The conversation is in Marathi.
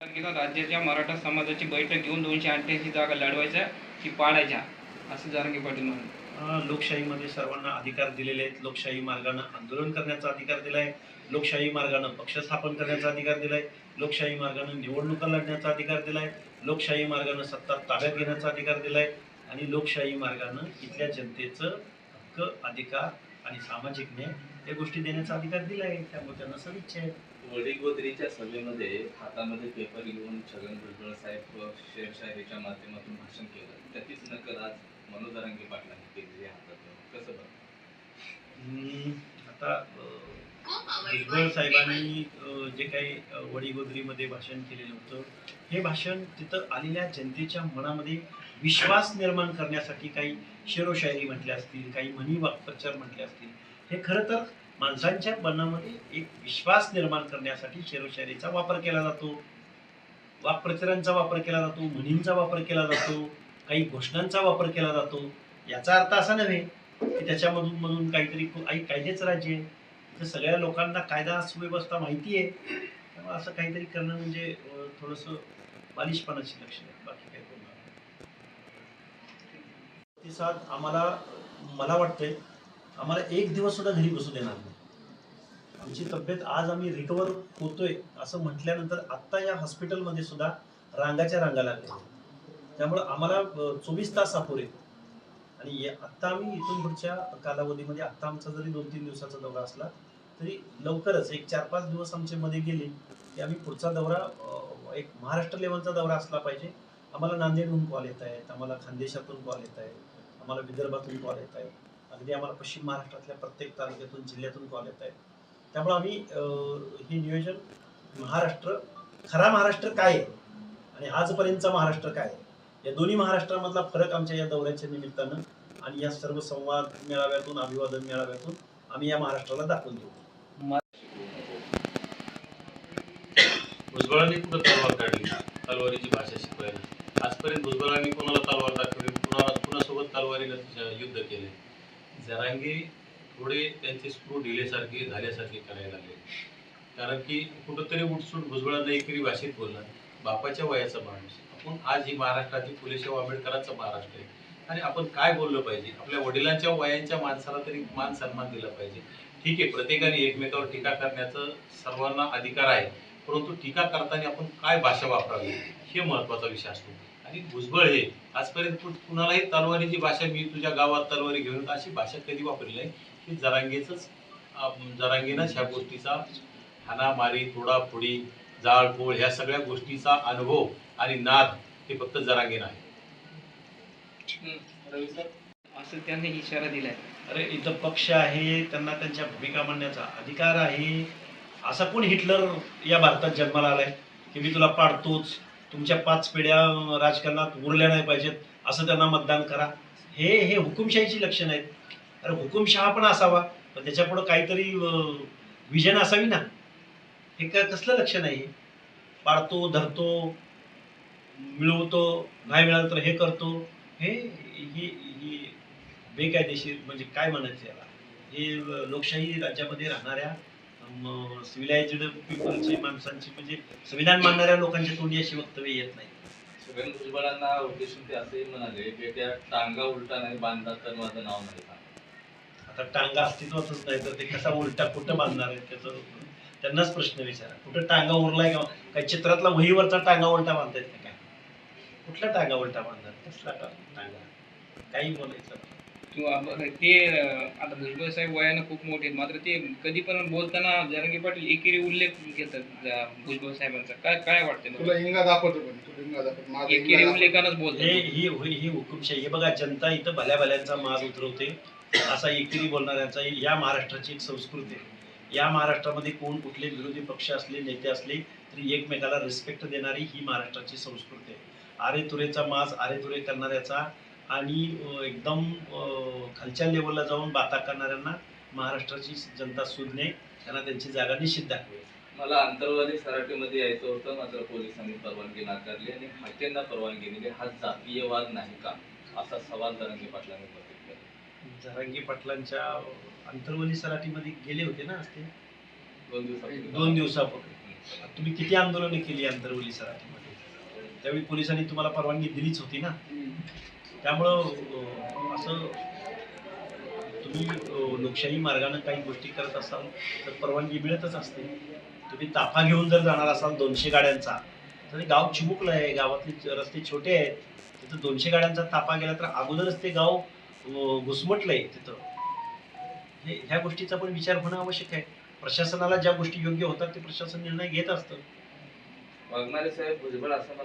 तारखेला राज्याच्या मराठा समाजाची बैठक घेऊन दोनशे अठ्ठ्याऐंशी जागा लढवायच्या की पाडायच्या असं जारंगे पाटील म्हणाले लोकशाहीमध्ये सर्वांना अधिकार दिलेले आहेत. लोकशाही मार्गानं आंदोलन करण्याचा अधिकार दिलाय. लोकशाही मार्गानं पक्ष स्थापन करण्याचा अधिकार दिलाय. लोकशाही मार्गानं निवडणुका लढण्याचा अधिकार दिलाय. लोकशाही मार्गानं सत्ता ताब्यात घेण्याचा अधिकार दिलाय. आणि लोकशाही मार्गानं इथल्या जनतेचं हक्क अधिकार आणि सामाजिक न्याय या गोष्टी देण्याचा अधिकार दिलाय. त्यामुळे त्यांना सदिच्छा आहे वडीगोदरीच्या सभेमध्ये हातामध्ये पेपर घेऊन छगन भुजबळ साहेब शेरशाहीच्या माध्यमातून भाषण केलं. त्याचीच नकल आज मनोज रंगे पाटलांनी केलेली आहे हातात. कसं बघ हम्म, आता भुजबळ साहेबांनी जे काही वडीगोदरीमध्ये भाषण केलेलं होतं हे भाषण तिथं आलेल्या जनतेच्या मनामध्ये विश्वास निर्माण करण्यासाठी काही शेरोशायरी म्हटल्या असतील काही म्हणी वाक्प्रचार म्हटले असतील हे खरं तर माणसांच्या मनामध्ये एक विश्वास निर्माण करण्यासाठी शेरोशायरीचा वापर केला जातो. वाक्प्रचारांचा वापर केला जातो म्हणींचा वापर केला जातो काही घोषणांचा वापर केला जातो. याचा अर्थ असा नव्हे की त्याच्यामधून मधून काहीतरी आई कायदेच राज्य आहे. सगळ्या लोकांना कायदा सुव्यवस्था माहिती आहे. त्यामुळे असं काहीतरी करणं म्हणजे थोडस थोडंसं बालिशपणाची लक्षण आहे बाकी काही प्रतिसाद आम्हाला मला वाटतंय आम्हाला एक दिवस सुद्धा घरी बसू देणार नाही. आमची तब्येत आज आम्ही रिकवर होतोय असं म्हटल्यानंतर आत्ता या हॉस्पिटलमध्ये सुद्धा रांगाच्या रांगा लागल्या त्यामुळं आम्हाला चोवीस तास अपुरे आणि या- आत्ता आम्ही इथून पुढच्या कालावधीमध्ये आत्ता आमचा जरी दोन तीन दिवसाचा दौरा असला तरी लवकरच एक चार पाच दिवस आमचे मध्ये गेले की आम्ही पुढचा दौरा एक महाराष्ट्र लेवलचा दौरा असला पाहिजे. आम्हाला नांदेडहून कॉल येत आहेत आम्हाला खानदेशातून कॉल येत आहेत आम्हाला विदर्भातून कॉल येत आहेत अगदी आम्हाला पश्चिम महाराष्ट्रातल्या प्रत्येक तालुक्यातून जिल्ह्यातून कॉल येत आहेत. त्यामुळे आम्ही हे नियोजन महाराष्ट्र खरा महाराष्ट्र काय आहे? आणि आजपर्यंतचा महाराष्ट्र काय आहे? या दोन्ही महाराष्ट्रामधला फरक आमच्या या दौऱ्याच्या निमित्तानं आणि या सर्व संवाद मेळाव्यातून अभिवादन मेळाव्यातून आम्ही या महाराष्ट्राला दाखवून देऊ. भुजबळांनी कुठं तलवार काढली? तलवारीची भाषा शिकवायला. आजपर्यंत भुजबळांनी कोणाला तलवार दाखवली? कुणाला कुणासोबत तलवारीला युद्ध केले? जरांगी थोडे त्यांचे स्क्रू ढिलेसारखे झाल्यासारखे करायला लागले. कारण की कुठंतरी उठसूट भुजबळांना एकरी भाषेत बोलणार बापाच्या वयाचा माणूस. आपण आज ही महाराष्ट्राची फुलेशाह आंबेडकरांचा महाराष्ट्र आहे. आणि आपण काय बोललं पाहिजे? आपल्या वडिलांच्या वयांच्या माणसाला तरी मान सन्मान दिला पाहिजे. ठीक आहे प्रत्येकाने एकमेकावर टीका करण्याचं सर्वांना अधिकार आहे. परंतु टीका करताना आपण काय भाषा वापरावी? हे महत्त्वाचा विषय असतो. आणि भुजबळ हे आजपर्यंत कु- कुणालाही तलवारीची भाषा मी तुझ्या गावात तलवारी घेऊन अशी भाषा कधी वापरली नाही. ही जरांगेच जरांगेनंच ह्या गोष्टीचा हाणामारी तोडाफोडी जाळपोळ ह्या सगळ्या गोष्टीचा अनुभव आणि नाद हे फक्त जरांगेन आहे. रवी सर असं त्यांनी इशारा दिलाय. अरे इथं पक्ष आहे त्यांना त्यांच्या भूमिका मांडण्याचा अधिकार आहे. असा कोण हिटलर या भारतात जन्माला आलाय की मी तुला पाडतोच? तुमच्या पाच पिढ्या राजकारणात उरल्या नाही पाहिजेत असं त्यांना मतदान करा. हे हे हुकुमशाहीची लक्षण आहेत. अरे हुकुमशहा पण असावा पण त्याच्यापुढं काहीतरी विजन असावी ना? हे काय कसलं लक्षण आहे पाळतो धरतो मिळवतो नाही मिळालं तर हे करतो. हे ही ही बेकायदेशीर म्हणजे काय म्हणायचं याला? हे लोकशाही राज्यामध्ये राहणाऱ्या सिव्हिलायझ्ड पीपलची माणसांची म्हणजे संविधान मानणाऱ्या लोकांच्या तोंडी अशी वक्तव्य येत नाही. छगन भुजबळांना उद्देशून ते असेही म्हणाले की त्या टांगा उलटा नाही बांधला तर माझं नाव नाही आता टांगा अस्तित्वातच नाही तर ते कसा उलटा कुठं बांधणार आहे त्याचं त्यांनाच प्रश्न विचारा. कुठं टांगा उरलाय का काय चित्रातला वहीवरचा टांगा उलटा बांधतायत का काय? कुठला टांगा उलटा बांधणार कसला टांगा? काही बोलायचं किंवा ते आता भुजबळ साहेब वयानं खूप मोठे आहेत. मात्र ते कधी पण बोलताना जरांगे पाटील एकेरी उल्लेख घेतात भुजबळ साहेबांचा. काय काय वाटतं तुला इंगा दाखवतो पण तुला इंगा दाखवतो. माझा एकेरी दाखवतो. उल्लेखानच हे बोलतात ही ही ही हुकुमशाही हे बघा जनता इथं भल्या भल्यांचा माल उतरवते. असा एकेरी बोलणाऱ्यांचा या महाराष्ट्राची एक संस्कृती आहे. या महाराष्ट्रामध्ये कोण कुठले विरोधी पक्ष असले नेते असले तरी एकमेकाला रिस्पेक्ट देणारी ही महाराष्ट्राची संस्कृती आहे. आरे तुरेचा माज आरे तुरे करणाऱ्याचा आणि एकदम खालच्या लेवलला जाऊन बाता करणाऱ्यांना महाराष्ट्राची जनता सुज्ञे त्यांना त्यांची जागा निश्चित दाखवेल. मला आंतरवादी सराटीमध्ये यायचं होतं. मात्र पोलिसांनी परवानगी नाकारली आणि हाकेंना परवानगी दिली. हा जातीयवाद नाही का? असा सवाल तरंगे पाटलांनी उपस्थित केला. जरांगी पाटलांच्या अंतर्वली सराटीमध्ये गेले होते ना आज ते दोन दिवसापूर्वी. दोन दिवसापूर्वी. तुम्ही किती आंदोलने केली आंतरवली सराठीमध्ये त्यावेळी पोलिसांनी तुम्हाला परवानगी दिलीच होती ना? त्यामुळं असं तुम्ही लोकशाही मार्गाने काही गोष्टी करत असाल तर परवानगी मिळतच असते. तुम्ही ताफा घेऊन जर जाणार असाल दोनशे गाड्यांचा तर गाव चिमुकलं आहे गावातले रस्ते छोटे आहेत तिथं दोनशे गाड्यांचा ताफा गेला तर अगोदरच ते गाव घुसमटलंय तिथं. हे ह्या गोष्टीचा पण विचार होणं आवश्यक आहे. प्रशासनाला ज्या गोष्टी योग्य होतात ते प्रशासन निर्णय घेत असतं. वाघमारे साहेब भुजबळ असं